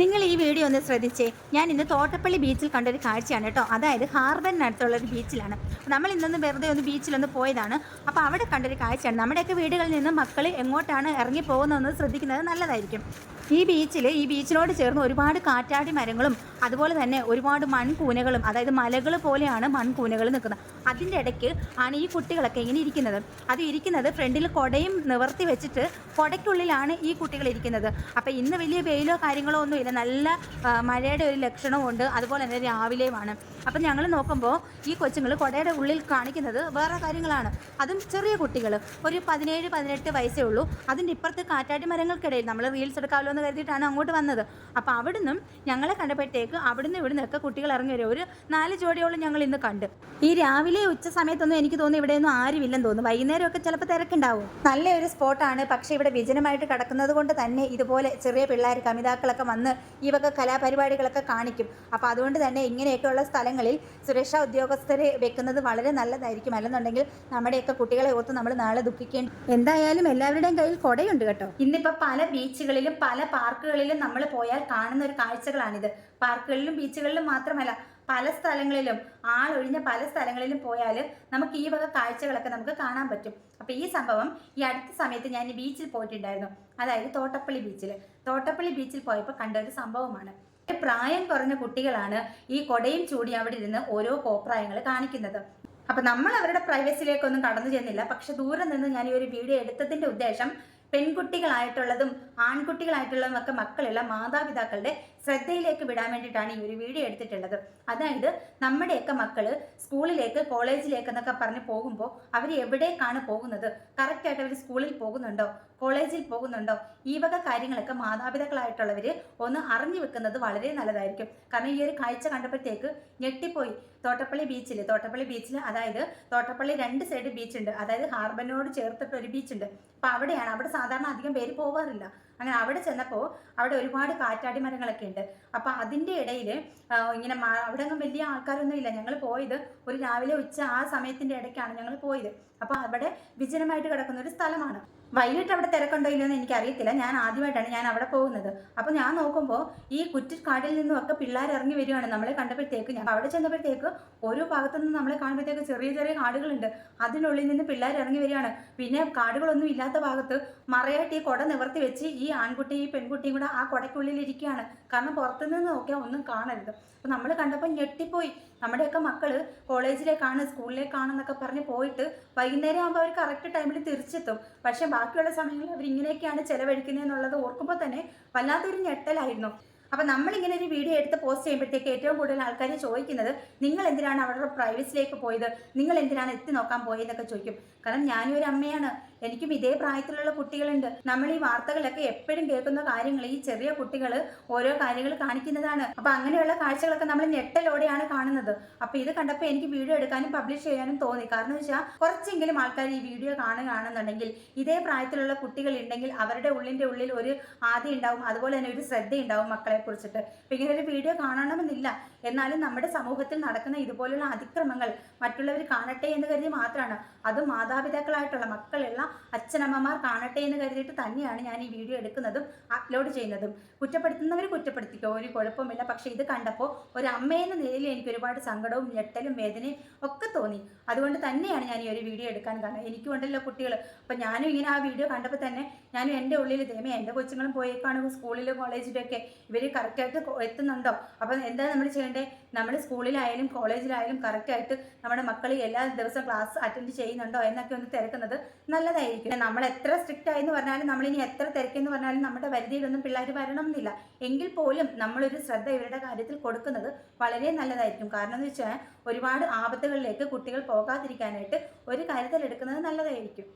നിങ്ങൾ ഈ വീഡിയോ ഒന്ന് ശ്രദ്ധിച്ചേ. ഞാൻ ഇന്ന് തോട്ടപ്പള്ളി ബീച്ചിൽ കണ്ടൊരു കാഴ്ചയാണ് കേട്ടോ. അതായത് ഹാർബറിനടുത്തുള്ള ഒരു ബീച്ചിലാണ് നമ്മൾ ഇന്നൊന്ന് വെറുതെ ഒന്ന് ബീച്ചിലൊന്ന് പോയതാണ്. അപ്പോൾ അവിടെ കണ്ടൊരു കാഴ്ചയാണ്. നമ്മുടെയൊക്കെ വീടുകളിൽ നിന്ന് മക്കൾ എങ്ങോട്ടാണ് ഇറങ്ങി പോകുന്നതെന്ന് ശ്രദ്ധിക്കുന്നത് നല്ലതായിരിക്കും. ഈ ബീച്ചിൽ ഈ ബീച്ചിനോട് ചേർന്ന് ഒരുപാട് കാറ്റാടി മരങ്ങളും അതുപോലെ തന്നെ ഒരുപാട് മൺകൂനകളും അതായത് മലകൾ പോലെയാണ് മൺകൂനകൾ നിൽക്കുന്നത്. അതിന്റെ ഇടയ്ക്ക് ആണ് ഈ കുട്ടികളൊക്കെ ഇങ്ങനെ ഇരിക്കുന്നത്. അത് ഇരിക്കുന്നത് ഫ്രണ്ടിൽ കൊടയും നിവർത്തി വെച്ചിട്ട് കുടയ്ക്കുള്ളിലാണ് ഈ കുട്ടികൾ ഇരിക്കുന്നത്. അപ്പോൾ ഇന്ന് വലിയ വെയിലോ കാര്യങ്ങളോ ഒന്നുമില്ല. നല്ല മഴയുടെ ഒരു ലക്ഷണവും ഉണ്ട് അതുപോലെ തന്നെ രാവിലെയുമാണ്. അപ്പം ഞങ്ങൾ നോക്കുമ്പോൾ ഈ കൊച്ചുങ്ങൾ കുടയുടെ ഉള്ളിൽ കാണിക്കുന്നത് വേറെ കാര്യങ്ങളാണ്. അതും ചെറിയ കുട്ടികൾ ഒരു പതിനേഴ് പതിനെട്ട് വയസ്സേ ഉള്ളൂ. അതിന്റെ ഇപ്പുറത്ത് കാറ്റാടി മരങ്ങൾക്കിടയിൽ നമ്മൾ റീൽസ് എടുക്കാമല്ലോ എന്ന് കരുതിയിട്ടാണ് അങ്ങോട്ട് വന്നത്. അപ്പോൾ അവിടുന്നും ഞങ്ങളെ കണ്ടപ്പോഴത്തേക്ക് അവിടുന്ന് ഇവിടുന്നൊക്കെ കുട്ടികൾ ഇറങ്ങി വരും. ഒരു നാല് ജോഡിയോളം ഞങ്ങൾ ഇന്ന് കണ്ട്. ഈ രാവിലെ ഉച്ച സമയത്തൊന്നും എനിക്ക് തോന്നുന്നു ഇവിടെയൊന്നും ആരുമില്ലെന്ന് തോന്നുന്നു. വൈകുന്നേരമൊക്കെ ചിലപ്പോൾ തിരക്കുണ്ടാവും. നല്ലൊരു സ്പോട്ടാണ്. പക്ഷേ ഇവിടെ വിജനമായിട്ട് കിടക്കുന്നത് കൊണ്ട് തന്നെ ഇതുപോലെ ചെറിയ പിള്ളേർ കമിതാക്കളൊക്കെ വന്ന് ഈ വക കലാപരിപാടികളൊക്കെ കാണിക്കും. അപ്പോൾ അതുകൊണ്ട് തന്നെ ഇങ്ങനെയൊക്കെയുള്ള സ്ഥലങ്ങളിൽ സുരക്ഷാ ഉദ്യോഗസ്ഥരെ വെക്കുന്നത് വളരെ നല്ലതായിരിക്കും. അല്ലെന്നുണ്ടെങ്കിൽ നമ്മുടെയൊക്കെ കുട്ടികളെ ഓർത്ത് നമ്മൾ നാളെ ദുഃഖിക്കേണ്ടി എന്തായാലും എല്ലാവരുടെയും കയ്യിൽ കൊടയുണ്ട് കേട്ടോ. ഇന്നിപ്പോൾ പല ബീച്ചുകളിലും പല പാർക്കുകളിലും നമ്മൾ പോയാൽ കാണുന്ന ഒരു കാഴ്ചകളാണിത്. പാർക്കുകളിലും ബീച്ചുകളിലും മാത്രമല്ല പല സ്ഥലങ്ങളിലും ആളൊഴിഞ്ഞ പല സ്ഥലങ്ങളിലും പോയാൽ നമുക്ക് ഈ വക കാഴ്ചകളൊക്കെ നമുക്ക് കാണാൻ പറ്റും. അപ്പോൾ ഈ സംഭവം ഈ അടുത്ത സമയത്ത് ഞാൻ ബീച്ചിൽ പോയിട്ടുണ്ടായിരുന്നു. അതായത് തോട്ടപ്പള്ളി ബീച്ചിൽ തോട്ടപ്പള്ളി ബീച്ചിൽ പോയപ്പോൾ കണ്ട ഒരു സംഭവമാണ്. പ്രായം കുറഞ്ഞ കുട്ടികളാണ് ഈ കൊടയും ചൂടി അവിടെ ഇരുന്ന് ഓരോ കോപ്രായങ്ങൾ കാണിക്കുന്നത്. അപ്പൊ നമ്മൾ അവരുടെ പ്രൈവസിയിലേക്കൊന്നും കടന്നു ചെന്നില്ല. പക്ഷെ ദൂരെ നിന്ന് ഞാൻ ഈ ഒരു വീഡിയോ എടുത്തതിന്റെ ഉദ്ദേശം പെൺകുട്ടികളായിട്ടുള്ളതും ആൺകുട്ടികളായിട്ടുള്ളതും ഒക്കെ മക്കളുള്ള മാതാപിതാക്കളുടെ ശ്രദ്ധയിലേക്ക് വിടാൻ വേണ്ടിയിട്ടാണ് ഈ ഒരു വീഡിയോ എടുത്തിട്ടുള്ളത്. അതായത് നമ്മുടെയൊക്കെ മക്കൾ സ്കൂളിലേക്ക് കോളേജിലേക്ക് എന്നൊക്കെ പറഞ്ഞ് പോകുമ്പോൾ അവർ എവിടേക്കാണ് പോകുന്നത്? കറക്റ്റായിട്ട് അവർ സ്കൂളിൽ പോകുന്നുണ്ടോ? കോളേജിൽ പോകുന്നുണ്ടോ? ഈ വക കാര്യങ്ങളൊക്കെ മാതാപിതാക്കളായിട്ടുള്ളവർ ഒന്ന് അറിഞ്ഞു വെക്കുന്നത് വളരെ നല്ലതായിരിക്കും. കാരണം ഈ ഒരു കാഴ്ച കണ്ടപ്പോഴത്തേക്ക് ഞെട്ടിപ്പോയി. തോട്ടപ്പള്ളി ബീച്ചിൽ തോട്ടപ്പള്ളി ബീച്ചിൽ അതായത് തോട്ടപ്പള്ളി രണ്ട് സൈഡ് ബീച്ചുണ്ട് അതായത് ഹാർബറിനോട് ചേർത്തിട്ട് ഒരു ബീച്ച് ഉണ്ട്. അപ്പോൾ അവിടെയാണ്. അവിടെ സാധാരണ അധികം പേര് പോകാറില്ല അങ്ങനെ അവിടെ ചെന്നപ്പോൾ അവിടെ ഒരുപാട് കാറ്റാടി മരങ്ങളൊക്കെ ഉണ്ട് അപ്പോൾ അതിന്റെ ഇടയിൽ ഇങ്ങനെ അവിടെ ഒന്നും വലിയ ആൾക്കാരൊന്നും ഇല്ല. ഞങ്ങൾ പോയത് ഒരു രാവിലെ ഉച്ച ആ സമയത്തിന്റെ ഇടയ്ക്കാണ് ഞങ്ങൾ പോയത്. അപ്പോൾ അവിടെ വിജനമായിട്ട് കിടക്കുന്ന ഒരു സ്ഥലമാണ്. വൈകിട്ട് അവിടെ തിരക്കുണ്ടോ ഇല്ലയോ എന്ന് എനിക്കറിയത്തില്ല. ഞാൻ ആദ്യമായിട്ടാണ് ഞാൻ അവിടെ പോകുന്നത്. അപ്പോൾ ഞാൻ നോക്കുമ്പോൾ ഈ കുറ്റിക്കാടിൽ നിന്നും ഒക്കെ പിള്ളേർ ഇറങ്ങി വരികയാണ്. നമ്മളെ കണ്ടപ്പോഴത്തേക്ക് ഞാൻ അവിടെ ചെന്നപ്പോഴത്തേക്ക് ഓരോ ഭാഗത്തു നിന്ന് നമ്മളെ കാണുമ്പോഴത്തേക്ക് ചെറിയ ചെറിയ കാടുകളുണ്ട്. അതിനുള്ളിൽ നിന്ന് പിള്ളേർ ഇറങ്ങി വരികയാണ്. പിന്നെ കാടുകളൊന്നും ഇല്ലാത്ത ഭാഗത്ത് മറയായിട്ട് ഈ കുട നിവർത്തി വെച്ച് ഈ ആൺകുട്ടി ഈ പെൺകുട്ടിയും കൂടെ ആ കുടയ്ക്കുള്ളിൽ ഇരിക്കുകയാണ്. കാരണം പുറത്തുനിന്ന് നോക്കിയാൽ ഒന്നും കാണരുത്. അപ്പോൾ നമ്മൾ കണ്ടപ്പോൾ ഞെട്ടിപ്പോയി. നമ്മുടെയൊക്കെ മക്കൾ കോളേജിലേക്കാണ് സ്കൂളിലേക്കാണെന്നൊക്കെ പറഞ്ഞ് പോയിട്ട് വൈകുന്നേരം ആകുമ്പോൾ അവർ കറക്റ്റ് ടൈമിൽ തിരിച്ചെത്തും. പക്ഷേ ബാക്കിയുള്ള സമയങ്ങളിൽ അവർ ഇങ്ങനെയൊക്കെയാണ് ചെലവഴിക്കുന്നതെന്നുള്ളത് ഓർക്കുമ്പോൾ തന്നെ വല്ലാത്തൊരു ഞെട്ടലായിരുന്നു. അപ്പം നമ്മളിങ്ങനെ ഒരു വീഡിയോ എടുത്ത് പോസ്റ്റ് ചെയ്യുമ്പോഴത്തേക്ക് ഏറ്റവും കൂടുതൽ ആൾക്കാർ ചോദിക്കുന്നത് നിങ്ങൾ എന്തിനാണ് അവരുടെ പ്രൈവസിയിലേക്ക് പോയത്? നിങ്ങൾ എന്തിനാണ് എത്തി നോക്കാൻ പോയതെന്നൊക്കെ ചോദിക്കും. കാരണം ഞാനും ഒരു അമ്മയാണ്. എനിക്കും ഇതേ പ്രായത്തിലുള്ള കുട്ടികളുണ്ട്. നമ്മൾ ഈ വാർത്തകളൊക്കെ എപ്പോഴും കേൾക്കുന്ന കാര്യങ്ങൾ ഈ ചെറിയ കുട്ടികൾ ഓരോ കാര്യങ്ങൾ കാണിക്കുന്നതാണ്. അപ്പൊ അങ്ങനെയുള്ള കാഴ്ചകളൊക്കെ നമ്മൾ ഞെട്ടലോടെയാണ് കാണുന്നത്. അപ്പൊ ഇത് കണ്ടപ്പോൾ എനിക്ക് വീഡിയോ എടുക്കാനും പബ്ലിഷ് ചെയ്യാനും തോന്നി. കാരണം വെച്ചാൽ കുറച്ചെങ്കിലും ആൾക്കാർ ഈ വീഡിയോ കാണുകയാണെന്നുണ്ടെങ്കിൽ ഇതേ പ്രായത്തിലുള്ള കുട്ടികൾ ഉണ്ടെങ്കിൽ അവരുടെ ഉള്ളിന്റെ ഉള്ളിൽ ഒരു ആദ്യം ഉണ്ടാവും. അതുപോലെ തന്നെ ഒരു ശ്രദ്ധ ഉണ്ടാവും മക്കളെ കുറിച്ചിട്ട്. ഇങ്ങനെ ഒരു വീഡിയോ കാണണമെന്നില്ല. എന്നാലും നമ്മുടെ സമൂഹത്തിൽ നടക്കുന്ന ഇതുപോലുള്ള അതിക്രമങ്ങൾ മറ്റുള്ളവർ കാണട്ടെ എന്ന് കരുതി മാത്രമാണ്. അത് മാതാപിതാക്കളായിട്ടുള്ള മക്കളുള്ള അച്ഛനമ്മമാർ കാണട്ടെ എന്ന് കരുതിയിട്ട് തന്നെയാണ് ഞാൻ ഈ വീഡിയോ എടുക്കുന്നതും അപ്ലോഡ് ചെയ്യുന്നതും. കുറ്റപ്പെടുത്തുന്നവർ കുറ്റപ്പെടുത്തിക്കോ? ഒരു കുഴപ്പമില്ല പക്ഷെ ഇത് കണ്ടപ്പോൾ ഒരു അമ്മയെന്ന നിലയിൽ എനിക്ക് ഒരുപാട് സങ്കടവും ഞെട്ടലും വേദനയും ഒക്കെ തോന്നി. അതുകൊണ്ട് തന്നെയാണ് ഞാൻ ഈ ഒരു വീഡിയോ എടുക്കാൻ കാരണം. എനിക്കും ഉണ്ടല്ലോ കുട്ടികൾ അപ്പം ഞാനും ഇങ്ങനെ ആ വീഡിയോ കണ്ടപ്പോൾ തന്നെ ഞാനും എന്റെ ഉള്ളിൽ ദൈവമേ എന്റെ കൊച്ചുങ്ങളും പോയേക്കാണ് സ്കൂളിലും കോളേജിലും ഒക്കെ ഇവർ കറക്റ്റായിട്ട് എത്തുന്നുണ്ടോ? അപ്പം എന്താ നമ്മൾ ചെയ്യേണ്ടത് നമ്മൾ സ്കൂളിലായാലും കോളേജിലായാലും കറക്റ്റായിട്ട് നമ്മുടെ മക്കൾ എല്ലാ ദിവസവും ക്ലാസ് അറ്റൻഡ് ചെയ്യുന്നുണ്ടോ എന്നൊക്കെ ഒന്ന് തിരക്കുന്നത് നല്ലതായിരിക്കും. നമ്മൾ എത്ര സ്ട്രിക്റ്റ് ആയെന്ന് പറഞ്ഞാലും നമ്മളിനി എത്ര തിരക്കെന്ന് പറഞ്ഞാലും നമ്മുടെ പരിധിയിലൊന്നും പിള്ളേർ വരണം എന്നില്ല എങ്കിൽ പോലും നമ്മളൊരു ശ്രദ്ധ ഇവരുടെ കാര്യത്തിൽ കൊടുക്കുന്നത് വളരെ നല്ലതായിരിക്കും. കാരണം എന്ന് വെച്ചാൽ ഒരുപാട് ആപത്തുകളിലേക്ക് കുട്ടികൾ പോകാതിരിക്കാനായിട്ട് ഒരു കരുതൽ എടുക്കുന്നത് നല്ലതായിരിക്കും.